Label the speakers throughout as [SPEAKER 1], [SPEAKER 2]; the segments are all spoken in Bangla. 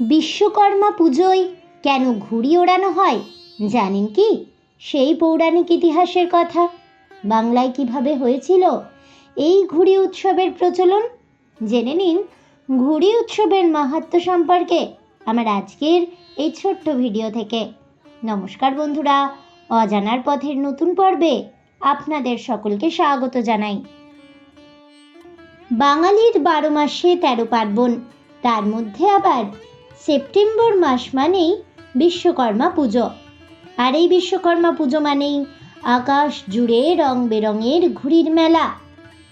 [SPEAKER 1] বিশ্বকর্মা পুজোয় কেন ঘুড়ি ওড়ানো হয়, জানেন কি? সেই পৌরাণিক ইতিহাসের কথা। বাংলায় কীভাবে হয়েছিল এই ঘুড়ি উৎসবের প্রচলন? জেনে নিন, ঘুড়ি উৎসবের মাহাত্ম্য সম্পর্কে আমার আজকের এই ছোট্ট ভিডিও থেকে। নমস্কার বন্ধুরা, অজানার পথের নতুন পর্বে আপনাদের সকলকে স্বাগত জানাই। বাঙালির বারো মাসে তেরো পার্বণ, তার মধ্যে আবার সেপ্টেম্বর মাস মানেই বিশ্বকর্মা পুজো। আর এই বিশ্বকর্মা পুজো মানেই আকাশ জুড়ে রং বেরঙের ঘুড়ির মেলা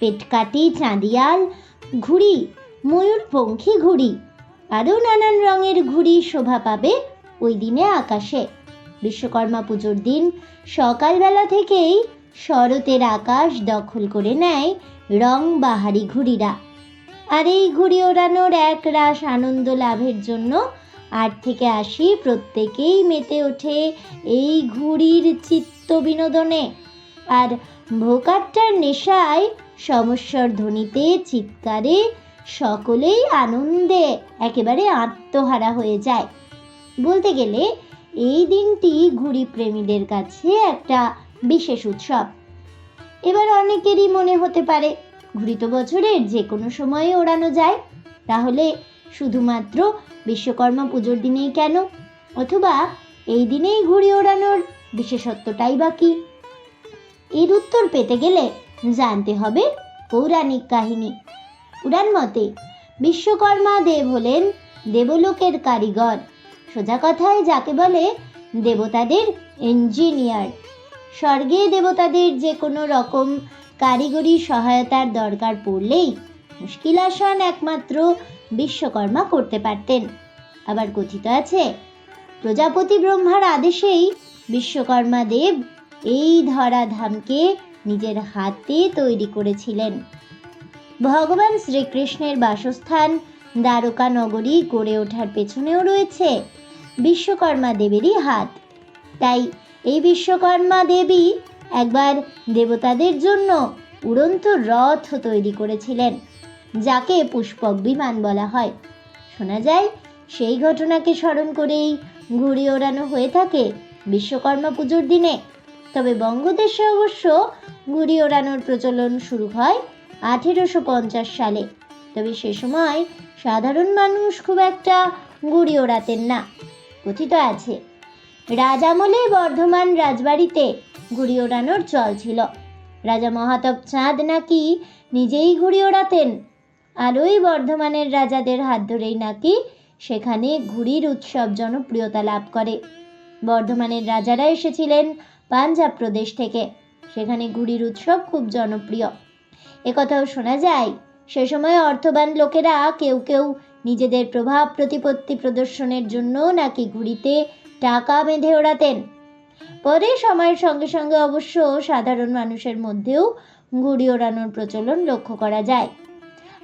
[SPEAKER 1] পেটকাটি চাঁদিয়াল ঘুড়ি, ময়ূরপঙ্খী ঘুড়ি, আরও নানান রঙের ঘুড়ি শোভা পাবে ওই দিনে আকাশে। বিশ্বকর্মা পুজোর দিন সকালবেলা থেকেই শরতের আকাশ দখল করে নেয় রং বাহারি ঘুড়িরা। আর এই ঘুড়ি ওড়ানোর এক রাস আনন্দ লাভের জন্য আট থেকে আশি প্রত্যেকেই মেতে ওঠে এই ঘুড়ির চিত্ত বিনোদনে। আর ভোকাট্টার নেশায় সমস্যার ধ্বনিতে, চিৎকারে সকলেই আনন্দে একেবারে আত্মহারা হয়ে যায়। বলতে গেলে এই দিনটি ঘুড়ি প্রেমীদের কাছে একটা বিশেষ উৎসব। এবার অনেকেরই মনে হতে পারে ঘুড়ি তো বছরের যে কোনো সময়ে ওড়ানো যায়। তাহলে শুধুমাত্র বিশ্বকর্মা পুজোর দিনেই কেন? অথবা এই দিনেই ঘুড়ি ওড়ানোর বিশেষত্বটাই বা কি? এর উত্তর পেতে গেলে জানতে হবে পৌরাণিক কাহিনী। পুরাণ মতে বিশ্বকর্মা দেব হলেন দেবলোকের কারিগর। সোজা কথায় যাকে বলে দেবতাদের ইঞ্জিনিয়ার। স্বর্গে দেবতাদের যে কোনো রকম কারিগরি সহায়তার দরকার পড়লেই মুশকিল আসান একমাত্র বিশ্বকর্মা করতে পারতেন। আবার কথিত আছে, প্রজাপতি ব্রহ্মার আদেশেই বিশ্বকর্মা দেব এই ধরাধামকে নিজের হাতে তৈরি করেছিলেন। ভগবান শ্রীকৃষ্ণের বাসস্থান দ্বারকা নগরী গড়ে ওঠার পেছনেও রয়েছে বিশ্বকর্মা দেবেরই হাত। তাই এই বিশ্বকর্মা দেবী একবার দেবতাদের জন্য উড়ন্ত রথ তৈরি করেছিলেন, যাকে পুষ্পক বিমান বলা হয়। শোনা যায়, সেই ঘটনাকে স্মরণ করেই ঘুড়ি ওড়ানো হয়ে থাকে বিশ্বকর্মা পুজোর দিনে। তবে বঙ্গদেশে অবশ্য ঘুড়ি ওড়ানোর প্রচলন শুরু হয় আঠেরোশো পঞ্চাশ সালে। তবে সে সময় সাধারণ মানুষ খুব একটা ঘুড়ি ওড়াতেন না, কথিত আছে। রাজামলে বর্ধমান রাজবাড়িতে ঘুড়ি ওড়ানোর চল ছিল। রাজা মহাতব চাঁদ নাকি নিজেই ঘুড়ি ওড়াতেন? আর ওই বর্ধমানের রাজাদের হাত ধরেই নাকি সেখানে ঘুড়ির উৎসব জনপ্রিয়তা লাভ করে। বর্ধমানের রাজারা এসেছিলেন পাঞ্জাব প্রদেশ থেকে। সেখানে ঘুড়ির উৎসব খুব জনপ্রিয়। একথাও শোনা যায়, সে সময় অর্থবান লোকেরা কেউ কেউ নিজেদের প্রভাব প্রতিপত্তি প্রদর্শনের জন্য নাকি ঘুড়িতে টাকা বেঁধে ওড়াতেন। পরে সময়ের সঙ্গে সঙ্গে অবশ্য সাধারণ মানুষের মধ্যেও ঘুড়ি ওড়ানোর প্রচলন লক্ষ্য করা যায়।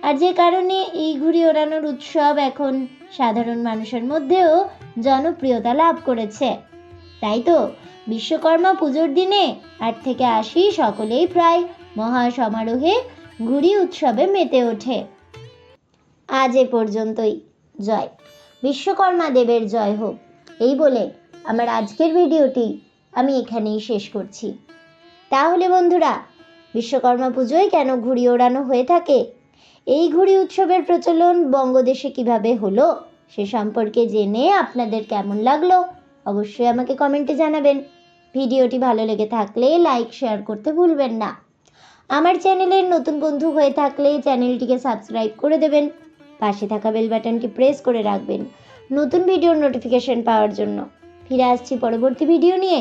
[SPEAKER 1] আর যে কারণে এই ঘুড়ি ওড়ানোর উৎসব এখন সাধারণ মানুষের মধ্যেও জনপ্রিয়তা লাভ করেছে। তাই তো, বিশ্বকর্মা পুজোর দিনে আট থেকে আশি সকলেই প্রায় মহা সমারোহে ঘুড়ি উৎসবে মেতে ওঠে। আজ এ পর্যন্তই। জয়। বিশ্বকর্মা দেবের জয় হোক। এই বলে আমার আজকের ভিডিওটি আমি এখানেই শেষ করছি। তাহলে বন্ধুরা, বিশ্বকর্মা পুজোয় কেন ঘুড়ি ওড়ানো হয়ে থাকে? এই ঘুড়ি উৎসবের প্রচলন বঙ্গদেশে কীভাবে হলো, সে সম্পর্কে জেনে আপনাদের কেমন লাগল, অবশ্যই আমাকে কমেন্টে জানাবেন। ভিডিওটি ভালো লেগে থাকলে লাইক, শেয়ার করতে ভুলবেন না। আমার চ্যানেলের নতুন বন্ধু হয়ে থাকলে চ্যানেলটিকে সাবস্ক্রাইব করে দেবেন। পাশে থাকা বেল বাটনটি প্রেস করে রাখবেন নতুন ভিডিওর নোটিফিকেশন পাওয়ার জন্য। ফিরে আসছি পরবর্তী ভিডিও নিয়ে।